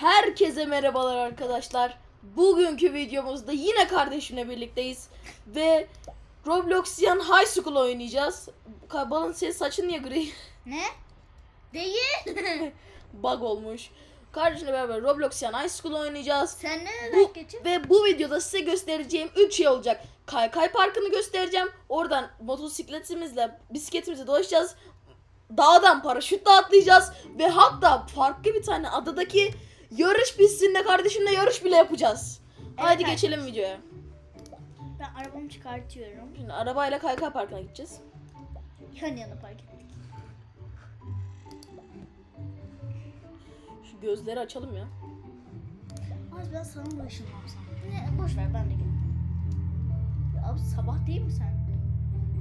Herkese merhabalar arkadaşlar. Bugünkü videomuzda yine kardeşimle birlikteyiz. Ve Robloxian High School oynayacağız. Balın senin saçın niye gri? Ne? Değil. Bug olmuş. Kardeşimle beraber Robloxian High School oynayacağız. Sen ne Bu, ve bu videoda size göstereceğim 3 şey olacak. Kaykay Parkı'nı göstereceğim. Oradan motosikletimizle, bisikletimizle dolaşacağız. Dağdan paraşütle atlayacağız. Ve hatta farklı bir tane adadaki yarış pistinde kardeşimle yarış bile yapacağız. Haydi Evet. geçelim videoya. Ben arabamı çıkartıyorum. Şimdi arabayla Kaykay Parkı'na gideceğiz. Yan yana park ettik. Şu gözleri açalım ya. Az ben sana mı ışınlansam? Ne? Boş ver ben de geleyim. Ya abi sabah değil mi sen?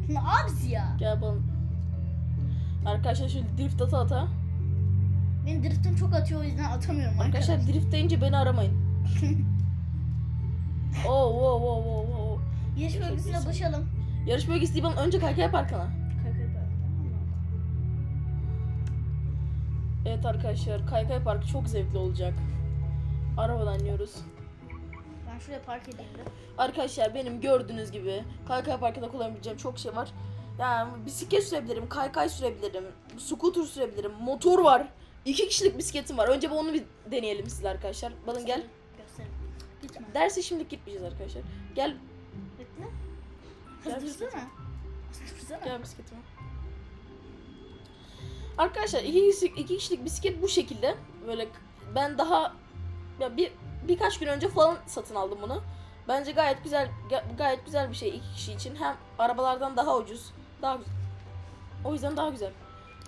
Ne abisi ya? Gel balım. Arkadaşlar şöyle drift ata ata. Benim driftim çok atıyor o yüzden atamıyorum Arkadaşlar arkadaşlar. drift deyince beni aramayın. Oo, oo, oo, oo, oo. Yarış bölgesine buluşalım. Yarış bölgesi değil bana önce Kaykay Parkı'na. Evet arkadaşlar Kaykay Parkı çok zevkli olacak. Arabadan iniyoruz. Ben şuraya park edeyim de. Arkadaşlar benim gördüğünüz gibi Kaykay Parkı'nda kullanabileceğim çok şey var. Yani bisiklet sürebilirim, kaykay sürebilirim, scooter sürebilirim, motor var. İki kişilik bisikletim var. Önce bir onu bir deneyelim sizle arkadaşlar. Balın gel. Gösterin. Gitme. Derse şimdi gitmeyeceğiz arkadaşlar. Gel, Bekle. Gel. Az dursana. gel bisikletime. Arkadaşlar iki kişilik, iki kişilik bisiklet bu şekilde. Böyle ben daha ya bir birkaç gün önce falan satın aldım bunu. Bence gayet güzel ga- gayet güzel bir şey iki kişi için. Hem arabalardan daha ucuz. Daha güzel. O yüzden daha güzel.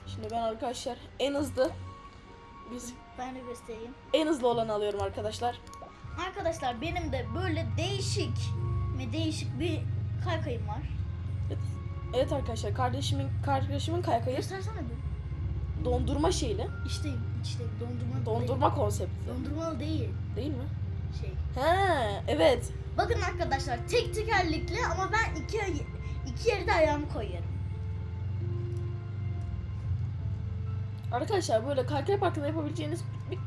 Şimdi ben arkadaşlar en hızlı biz Ben de göstereyim. en hızlı olanı alıyorum arkadaşlar. Arkadaşlar benim de böyle değişik ve değişik bir kaykayım var. Evet arkadaşlar kardeşimin kardeşimin kaykayı Göstersene bir. dondurma şeyli. İçteyim, içteyim. Dondurma Dondurma konseptli. Değil. Dondurmalı değil. Değil mi? Şey. He, evet. Bakın arkadaşlar tek tekerlekli ama ben iki iki yere de ayağımı koyuyorum. Arkadaşlar böyle kaykay parkında yapabileceğiniz bir,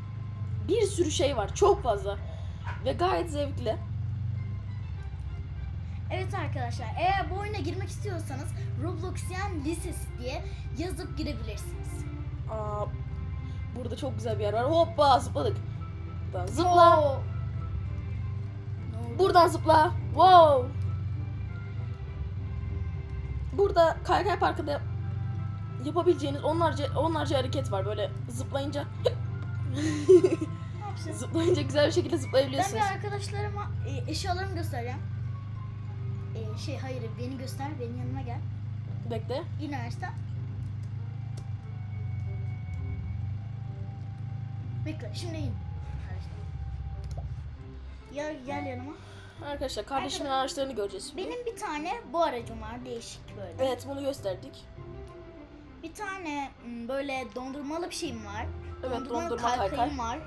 bir sürü şey var. Çok fazla. Ve gayet zevkli. Evet arkadaşlar eğer bu oyuna girmek istiyorsanız Robloxian Lisesi diye yazıp girebilirsiniz. Aa, burada çok güzel bir yer var. Hoppa zıpladık. Buradan zıpla. Oo. Buradan zıpla. Wow. Burada kaykay parkında yapabileceğiniz onlarca onlarca hareket var. Böyle zıplayınca zıplayınca güzel bir şekilde Ben zıplayabiliyorsunuz. bir arkadaşlarıma e, eşyalarımı göstereceğim. E, şey hayır beni göster benim yanıma gel. Bekle. İn ağaçtan. Bekle şimdi in. Ya gel yanıma. Arkadaşlar kardeşimin araçlarını göreceğiz. şimdi. Benim bir tane bu aracım var değişik böyle. Evet bunu gösterdik. Bir tane m, böyle dondurmalı bir şeyim var. Evet dondurma kaykay. kaykayım var.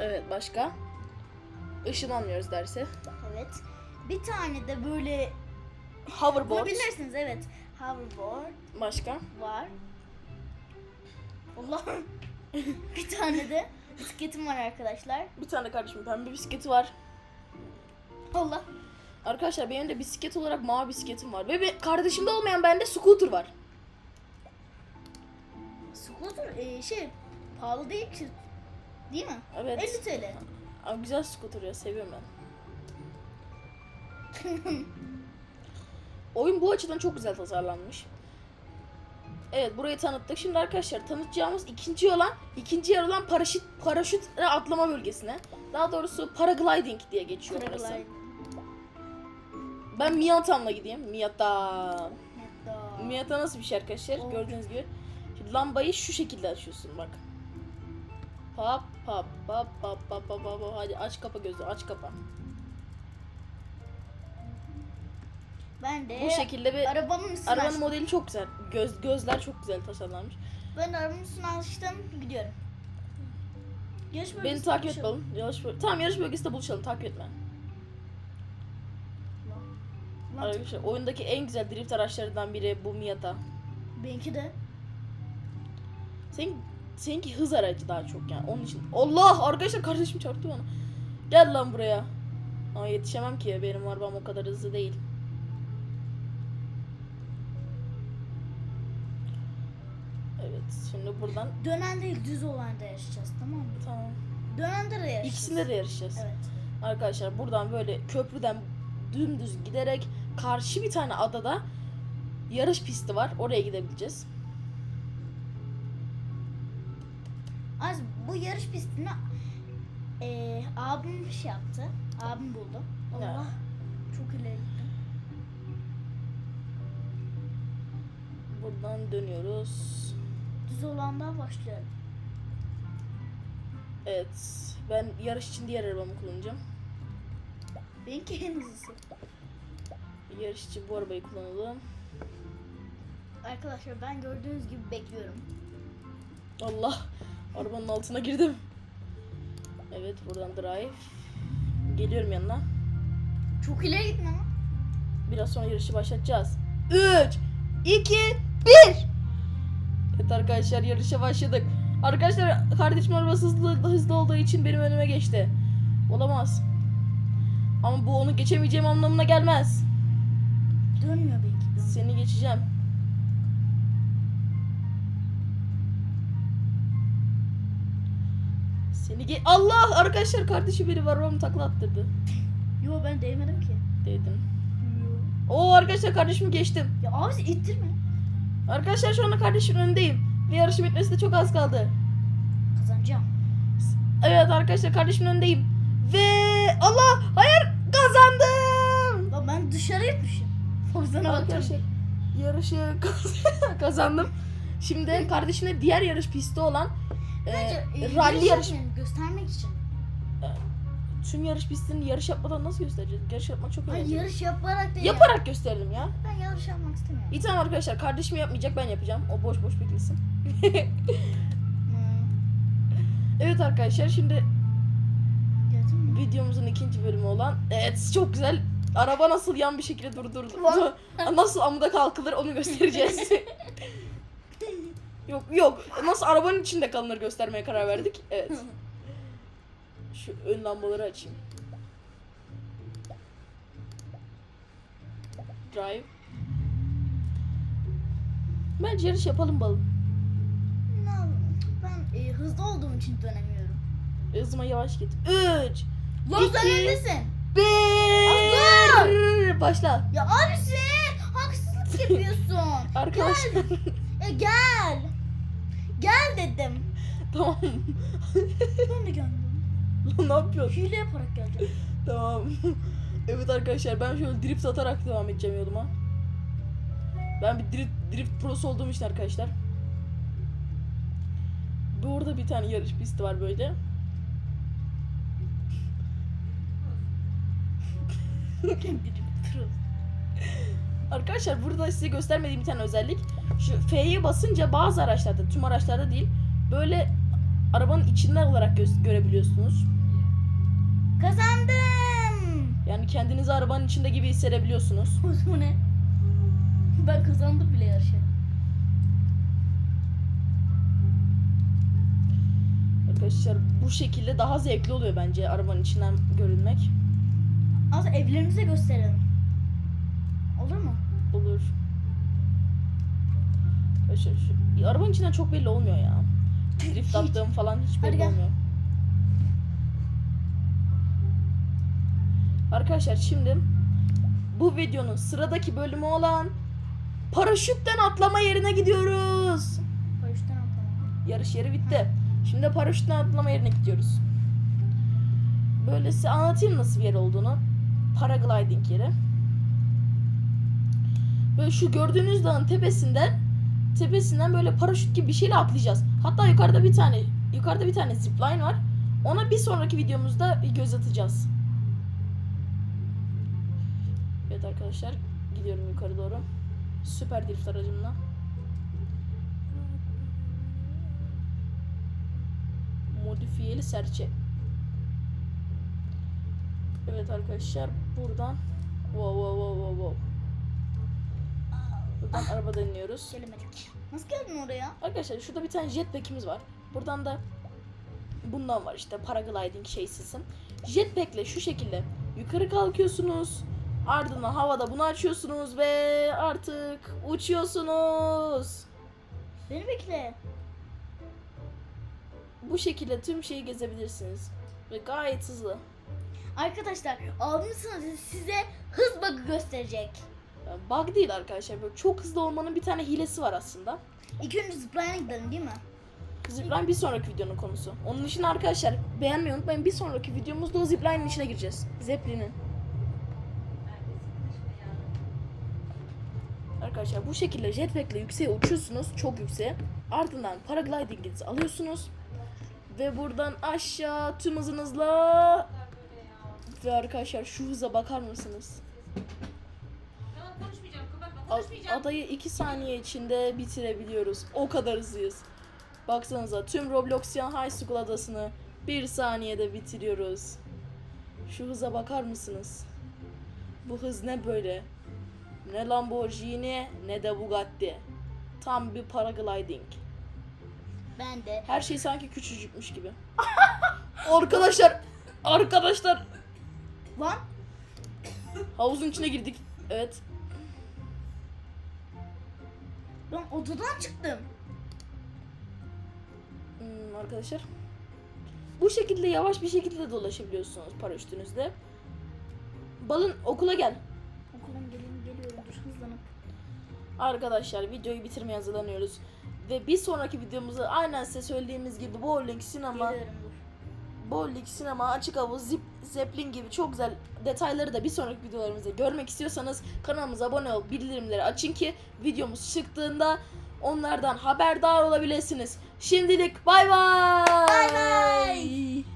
Evet başka? Işınlanmıyoruz derse. Evet. Bir tane de böyle Hoverboard. bunu bilirsiniz evet. Hoverboard Başka? var. Allah. bir tane de bisikletim var arkadaşlar. Bir tane kardeşimin pembe bisikleti var. Allah. Arkadaşlar benim de bisiklet olarak mavi bisikletim var. Ve bir kardeşimde olmayan bende scooter var. Scooter e, şey pahalı değil ki. Değil mi? Evet. 50 TL. Aa, güzel scooter ya seviyorum ben. Oyun bu açıdan çok güzel tasarlanmış. Evet burayı tanıttık. Şimdi arkadaşlar tanıtacağımız ikinci olan ikinci yer olan paraşüt paraşüt atlama bölgesine. Daha doğrusu paragliding diye geçiyor burası. Ben Miyatam'la gideyim. Miyata. Hatta. Miyata nasıl bir şey arkadaşlar? Oh. Gördüğünüz gibi. Lambayı şu şekilde açıyorsun bak. Pap pap pap pap pap pap pap. Hadi aç kapa gözü aç kapa. Ben de Bu şekilde bir arabamın üstüne arabanın açtım. modeli çok güzel. Göz gözler çok güzel tasarlanmış. Ben de arabamın üstüne açtım gidiyorum. Yarış Beni takip et balım. Yarış böl- tamam yarış bölgesinde buluşalım. Takip etme. Arkadaşlar oyundaki en güzel drift araçlarından biri bu Miata. Benimki de. Senin seninki hız aracı daha çok yani. Onun için. Allah arkadaşlar kardeşim çarptı bana. Gel lan buraya. Ama yetişemem ki benim arabam o kadar hızlı değil. Evet şimdi buradan Dönen değil düz olan da yarışacağız tamam mı? tamam. Dönen de yarışacağız. İkisinde de yarışacağız. Evet. Arkadaşlar buradan böyle köprüden dümdüz giderek karşı bir tane adada yarış pisti var. Oraya gidebileceğiz. Az bu yarış pistini eee abim şey yaptı. Abim buldu. Allah. Çok ileri gittim. Buradan dönüyoruz. Düz olandan başlıyorum. Evet. Ben yarış için diğer arabamı kullanacağım. Benimki en hızlısı. Yarış için bu arabayı kullanalım. Arkadaşlar ben gördüğünüz gibi bekliyorum. Allah. Arabanın altına girdim. Evet buradan drive. Geliyorum yanına. Çok ileri ama. Biraz sonra yarışı başlatacağız. 3 2 1 Evet arkadaşlar yarışa başladık. Arkadaşlar kardeşim arabası hızlı, hızlı olduğu için benim önüme geçti. Olamaz. Ama bu onu geçemeyeceğim anlamına gelmez. Dönmüyor benimki. Seni geçeceğim. Seni ge Allah arkadaşlar kardeşi biri var arabamı takla attırdı. Yo ben değmedim ki. Dedim. Yo. Oo arkadaşlar kardeşimi geçtim. Ya abi ittirme. Arkadaşlar şu anda kardeşimin önündeyim. Ve yarışın bitmesine çok az kaldı. Kazanacağım. Evet arkadaşlar kardeşimin önündeyim. Ve Allah hayır kazandım. Lan ben dışarı itmişim. O sana Arkadaşlar yarışı kaz- kazandım. Şimdi kardeşimle diğer yarış pisti olan e, rally yarış göstermek için. tüm yarış pistini yarış yapmadan nasıl göstereceğiz? Yarış yapmak çok Hayır önemli. yarış yaparak değil. Yaparak gösterdim ya. Ben yarış yapmak istemiyorum. İyi tamam arkadaşlar kardeşim yapmayacak ben yapacağım. O boş boş beklesin. Hmm. Evet arkadaşlar şimdi videomuzun ikinci bölümü olan evet çok güzel araba nasıl yan bir şekilde durdurdu. Nasıl amuda kalkılır onu göstereceğiz. yok yok nasıl arabanın içinde kalınır göstermeye karar verdik. Evet. Şu ön lambaları açayım. Drive. Bence yarış yapalım balım. Yapayım? Ben e, hızlı olduğum için dönemiyorum. Hızıma yavaş git. 3 Lan İki. sen öndesin. 1 Başla. Ya abisi haksızlık yapıyorsun. Arkadaşlar Ya gel. Gel dedim. tamam. Ben de geldim. Lan ne yapıyorsun? Hile yaparak geldim. Tamam. evet arkadaşlar ben şöyle drift atarak devam edeceğim yoluma. Ben bir drift, drift prosu olduğum için arkadaşlar. Burada bir tane yarış pisti var böyle. Arkadaşlar burada size göstermediğim bir tane özellik. Şu F'ye basınca bazı araçlarda, tüm araçlarda değil, böyle arabanın içinden olarak gö- görebiliyorsunuz. Kazandım. Yani kendinizi arabanın içinde gibi hissedebiliyorsunuz. Bu ne? Ben kazandım bile yarışı. Arkadaşlar bu şekilde daha zevkli oluyor bence arabanın içinden görünmek. Az evlerimize gösterelim. Arkadaşlar şu, arabanın içinden çok belli olmuyor ya. Drift attığım falan hiç Hadi belli gel. olmuyor. Arkadaşlar şimdi bu videonun sıradaki bölümü olan paraşütten atlama yerine gidiyoruz. Paraşütten atlama. Yarış yeri bitti. Şimdi paraşütten atlama yerine gidiyoruz. Böyle size anlatayım nasıl bir yer olduğunu. Paragliding yeri. Böyle şu gördüğünüz dağın tepesinden tepesinden böyle paraşüt gibi bir şeyle atlayacağız. Hatta yukarıda bir tane yukarıda bir tane zipline var. Ona bir sonraki videomuzda göz atacağız. Evet arkadaşlar gidiyorum yukarı doğru. Süper drift aracımla. modifiyeli serçe. Evet arkadaşlar buradan wow wow wow wow wow. Buradan arabadan iniyoruz. Gelemedik. Nasıl geldin oraya? Arkadaşlar şurada bir tane jetpack'imiz var. Buradan da bundan var işte paragliding şeysizim. Jetpack'le şu şekilde yukarı kalkıyorsunuz. Ardından havada bunu açıyorsunuz ve artık uçuyorsunuz. Beni bekle. Bu şekilde tüm şeyi gezebilirsiniz. Ve gayet hızlı. Arkadaşlar abim sana size hız bug'ı gösterecek. Bug değil arkadaşlar. Böyle çok hızlı olmanın bir tane hilesi var aslında. İlk önce zipline'a gidelim değil mi? Zipline bir sonraki videonun konusu. Onun için arkadaşlar beğenmeyi unutmayın. Bir sonraki videomuzda o zipline'in içine gireceğiz. Zeppelin'in. Arkadaşlar bu şekilde jetpack'le yükseğe uçuyorsunuz. Çok yükseğe. Ardından paragliding'inizi alıyorsunuz. Ve buradan aşağı tüm hızınızla ve arkadaşlar şu hıza bakar mısınız? Konuşmayacağım. adayı 2 saniye içinde bitirebiliyoruz. O kadar hızlıyız. Baksanıza tüm Robloxian High School adasını 1 saniyede bitiriyoruz. Şu hıza bakar mısınız? Bu hız ne böyle? Ne Lamborghini ne de Bugatti. Tam bir paragliding. Ben de. Her şey sanki küçücükmüş gibi. arkadaşlar, arkadaşlar Lan havuzun içine girdik. Evet. Ben odadan çıktım. Hmm, arkadaşlar. Bu şekilde yavaş bir şekilde dolaşabiliyorsunuz paraşütünüzle. Balın okula gel. Okuldan gelin geliyorum dur hızlanıp. Arkadaşlar videoyu bitirmeye hazırlanıyoruz. Ve bir sonraki videomuzda aynen size söylediğimiz gibi bowling, sinema, bowling, sinema, açık havuz, zip, zeplin gibi çok güzel detayları da bir sonraki videolarımızda görmek istiyorsanız kanalımıza abone olup bildirimleri açın ki videomuz çıktığında onlardan haberdar olabilirsiniz. Şimdilik bay bay. Bay bay.